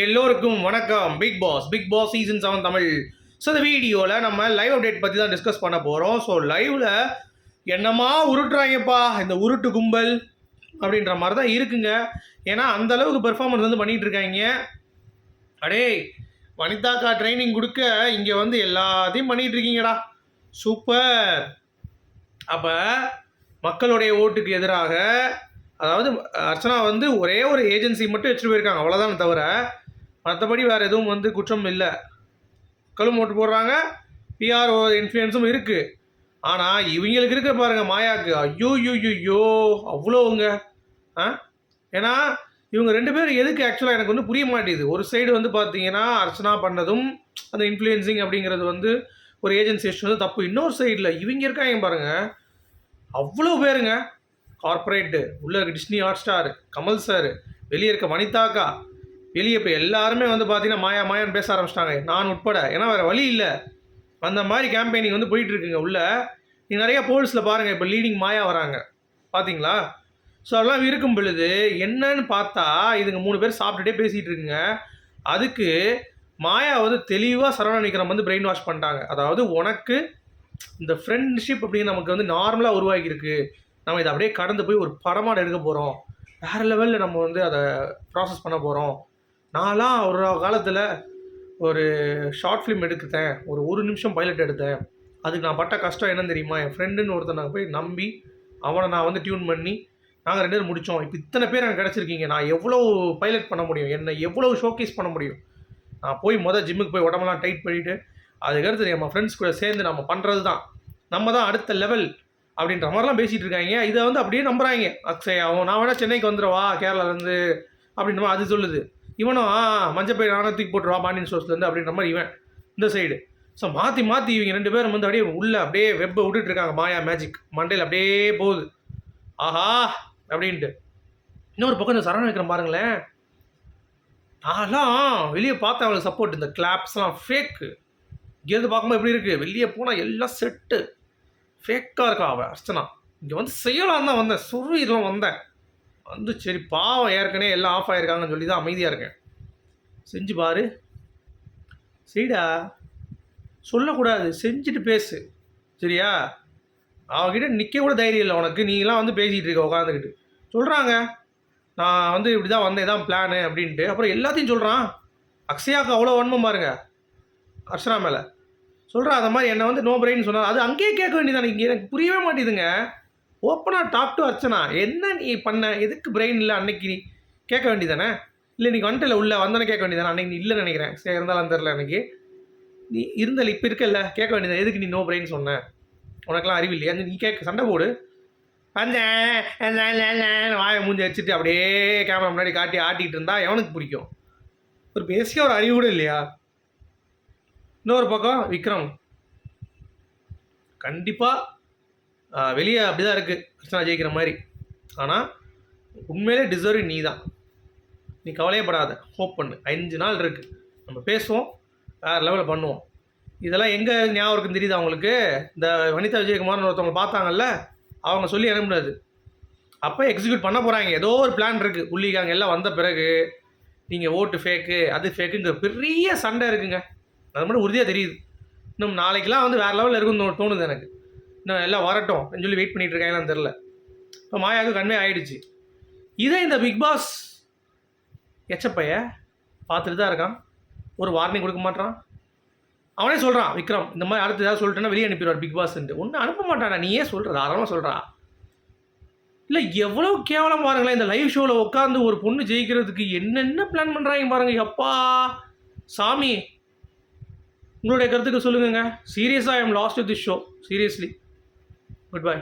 எல்லோருக்கும் வணக்கம். Big Boss Big Boss season seven Tamil. So இந்த வீடியோவில் நம்ம லைவ் அப்டேட் பற்றி தான் டிஸ்கஸ் பண்ண போகிறோம் ஸோ லைவில் என்னமா உருட்டுறாங்கப்பா இந்த உருட்டு கும்பல் அப்படின்ற மாதிரி தான் இருக்குங்க. ஏன்னா அந்த அளவுக்கு பெர்ஃபார்மன்ஸ் வந்து பண்ணிகிட்டு இருக்காங்க. அடே வனிதாக்கா ட்ரைனிங் கொடுக்க இங்கே வந்து எல்லாத்தையும் பண்ணிகிட்டு இருக்கீங்கடா. சூப்பர் அப்போ மக்களுடைய ஓட்டுக்கு எதிராக அதாவது அர்ச்சனா வந்து ஒரே ஒரு ஏஜென்சி மட்டும் வச்சுட்டு போயிருக்காங்க. அவ்வளோதான் தவிர மற்றபடி வேறு எதுவும் வந்து குற்றம் இல்லை. கழுவு ஓட்டு போடுறாங்க. பிஆர்ஓ இன்ஃப்ளூயன்ஸும் இருக்குது ஆனால் இவங்களுக்கு இருக்க பாருங்கள் மாயாக்கு. ஐயோ யோ யோ அவ்வளோங்க ஆ? ஏன்னா இவங்க ரெண்டு பேரும் எதுக்கு ஆக்சுவலாக எனக்கு வந்து புரிய மாட்டேங்குது. ஒரு சைடு வந்து பார்த்தீங்கன்னா அர்ச்சனா பண்ணதும் அந்த இன்ஃப்ளூயன்சிங் அப்படிங்கிறது வந்து ஒரு ஏஜென்சி வந்து தப்பு. இன்னொரு சைடில் இவங்க இருக்காங்க பாருங்கள் அவ்வளோ பேருங்க. கார்ப்பரேட்டு உள்ளே இருக்க Disney Hotstar Kamal sir வெளியே இருக்க வனிதாக்கா வெளியே இப்போ எல்லாருமே வந்து பார்த்தீங்கன்னா மாயா மாயான்னு பேச ஆரம்பிச்சிட்டாங்க. நான் உட்பட. ஏன்னா வேறு வழி இல்லை. அந்த மாதிரி கேம்பெயினிங் வந்து போயிட்டுருக்குங்க உள்ளே. நீ நிறைய போல்ஸில் பாருங்கள் இப்போ லீடிங் மாயா வராங்க. பார்த்தீங்களா ஸோ அதெல்லாம் இருக்கும் பொழுது என்னன்னு பார்த்தா இதுங்க மூணு பேர் சாப்பிட்டுட்டே பேசிகிட்டு இருக்குங்க. அதுக்கு மாயா வந்து தெளிவாக சரவண நிற்கிறவங்க வந்து பிரெயின் வாஷ் பண்ணிட்டாங்க. அதாவது உனக்கு இந்த ஃப்ரெண்ட்ஷிப் அப்படின்னு நமக்கு வந்து நார்மலாக உருவாகியிருக்கு. நம்ம இதை அப்படியே கடந்து போய் ஒரு படமாக எடுக்க போகிறோம் வேறு லெவலில் நம்ம வந்து அதை ப்ராசஸ் பண்ண போகிறோம் நான்லாம் ஒரு காலத்தில் ஒரு ஷார்ட் ஃபிலிம் எடுத்தேன் ஒரு ஒரு நிமிஷம் பைலட் எடுத்தேன். அதுக்கு நான் பட்ட கஷ்டம் என்னன்னு தெரியுமா? என் ஃப்ரெண்டுன்னு ஒருத்தர் நான் போய் நம்பி அவனை நான் வந்து டியூன் பண்ணி நாங்கள் ரெண்டு பேரும் முடித்தோம் இப்போ இத்தனை பேர் எனக்கு கிடச்சிருக்கீங்க. நான் எவ்வளோ பைலட் பண்ண முடியும்? என்னை எவ்வளோ ஷோகேஸ் பண்ண முடியும்? நான் போய் மொதல் ஜிம்முக்கு போய் உடம்பெல்லாம் டைட் பண்ணிவிட்டு அதுக்கடுத்து நம்ம ஃப்ரெண்ட்ஸ் கூட சேர்ந்து நம்ம பண்ணுறது தான் நம்ம தான் அடுத்த லெவல் அப்படின்ற மாதிரிலாம் பேசிகிட்டு இருக்காங்க. இதை வந்து அப்படியே நம்புகிறாங்க அக்ஷய் அவன் நான் வேணால் சென்னைக்கு வந்துடுவா கேரளாலேருந்து அப்படின்ற மாதிரி அது சொல்லுது. இவனும் ஆ மஞ்சப்பை நானும் தூக்கி போட்டுருவா பாண்டியன் ஸ்டோர்ஸ்லேருந்து அப்படின்ற மாதிரி இவன் இந்த சைடு ஸோ மாற்றி மாற்றி இவங்க ரெண்டு பேரும் வந்து அப்படியே உள்ளே அப்படியே வெப்பை விட்டுட்டு இருக்காங்க. மாயா மேஜிக் மண்டையில் அப்படியே போகுது. ஆஹா! அப்படின்ட்டு. இன்னொரு பக்கம் இந்த சரண வைக்கிறேன் பாருங்களேன். நான்லாம் வெளியே பார்த்தேன் அவளுக்கு சப்போர்ட் இந்த கிளாப்ஸ்லாம் ஃபேக்கு இங்கேருந்து பார்க்கும்போது எப்படி இருக்குது வெளியே போனால் எல்லாம் செட்டு ஃபேக்காக இருக்கா அவள் அர்ச்சனா. இங்கே வந்து செய்யலாம் தான் வந்தேன். சுருவிலாம் வந்தேன். வந்து சரி பாவம் ஏற்கனவே எல்லாம் ஆஃப் ஆகிருக்காங்கன்னு சொல்லி தான் அமைதியாக இருக்கேன். செஞ்சு பாரு. சரிடா. சொல்லக்கூடாது. செஞ்சுட்டு பேசு. சரியா? அவகிட்ட நிற்க கூட தைரியம் இல்லை உனக்கு. நீங்களாம் வந்து பேசிகிட்டு இருக்க உட்காந்துக்கிட்டு சொல்கிறாங்க நான் வந்து இப்படி தான் வந்தேன் தான் பிளானு அப்படின்ட்டு. அப்புறம் எல்லாத்தையும் சொல்கிறான் அக்ஷயாவுக்கு அவ்வளோ வன்மம் பாருங்க. அர்ச்சனா மேலே. சொல்கிறா அந்த மாதிரி என்னை வந்து நோ பிரெயின் சொன்னார் அது அங்கேயே கேட்க வேண்டியதானே இங்கே எனக்கு புரியவே மாட்டேதுங்க ஓப்பனாக டாக் டு அர்ச்சனா. என்ன நீ பண்ண? எதுக்கு பிரெயின் இல்லை அன்னைக்கு நீ? கேட்க வேண்டியதானே? இல்லை நீ வந்துட்டல உள்ள வந்தோன்னே கேட்க வேண்டியதானே? அன்னைக்கு நீ இல்லைன்னு நினைக்கிறேன். சரி இருந்தாலும் தெரில அன்னைக்கு. நீ இருந்தல இப்போ இருக்கல கேட்க வேண்டியது எதுக்கு நீ நோ பிரெயின் சொன்ன? உனக்கெல்லாம் அறிவு இல்லையா? நீ கேட்க சண்டை போடு. வந்தேன் வாயை மூஞ்சி வச்சுட்டு அப்படியே கேமரா முன்னாடி காட்டி ஆட்டிகிட்டு இருந்தா எவனுக்கு பிடிக்கும்? ஒரு பேசிக்காக ஒரு அறிவு கூட இல்லையா? இன்னொரு பக்கம் விக்ரம். கண்டிப்பாக வெளியே அப்படி தான் இருக்குது அர்ச்சனா ஜெயிக்கிற மாதிரி. ஆனால் உண்மையிலே டிசர்வ் நீ தான் நீ கவலையே படாத ஹோப் பண்ணு. அஞ்சு நாள் இருக்குது நம்ம பேசுவோம். வேறு லெவலில் பண்ணுவோம். இதெல்லாம் எங்கே ஞாபகம் இருக்குன்னு தெரியுது அவங்களுக்கு இந்த வனிதா விஜயகுமார்னு ஒருத்தவங்க பார்த்தாங்கல்ல? அவங்க சொல்லி அனுப்புனது. அப்போ எக்ஸிக்யூட் பண்ண போகிறாங்க ஏதோ ஒரு பிளான் இருக்குது புள்ளிக்காங்க எல்லாம் வந்த பிறகு நீங்கள் ஓட்டு ஃபேக்கு அது ஃபேக்குங்கிற பெரிய சண்டை இருக்குங்க. அது மட்டும் உறுதியாக தெரியுது. இன்னும் நாளைக்கெலாம் வந்து வேறு லெவலில் இருக்குன்னு தோணுது எனக்கு. இன்னும் எல்லாம் வரட்டும் சொல்லி வெயிட் பண்ணிட்டு இருக்காங்களான்னு தெரில இப்போ மாயாவுக்கு கன்வே ஆயிடுச்சு. இதே இந்த பிக் பாஸ் எச்சப்பைய பார்த்துட்டு தான் இருக்கான். ஒரு வார்னிங் கொடுக்க மாட்டான் அவனே சொல்கிறான் விக்ரம் இந்த மாதிரி அடுத்து ஏதாவது சொல்லிட்டேன்னா வெளியே அனுப்பிடுவார் பிக் பாஸ்ன்ட்டு ஒன்றும் அனுப்ப மாட்டானா நீயே சொல்கிற தாராளமாக சொல்கிறா இல்லை எவ்வளோ கேவலம் பாருங்களேன் இந்த லைவ் ஷோவில் உட்காந்து ஒரு பொண்ணு ஜெயிக்கிறதுக்கு என்னென்ன பிளான் பண்ணுறாங்க பாருங்கள் எப்பா. சாமி உங்களுடைய கருத்துக்கு சொல்லுங்கங்க. சீரியஸாக I am lost with this show seriously goodbye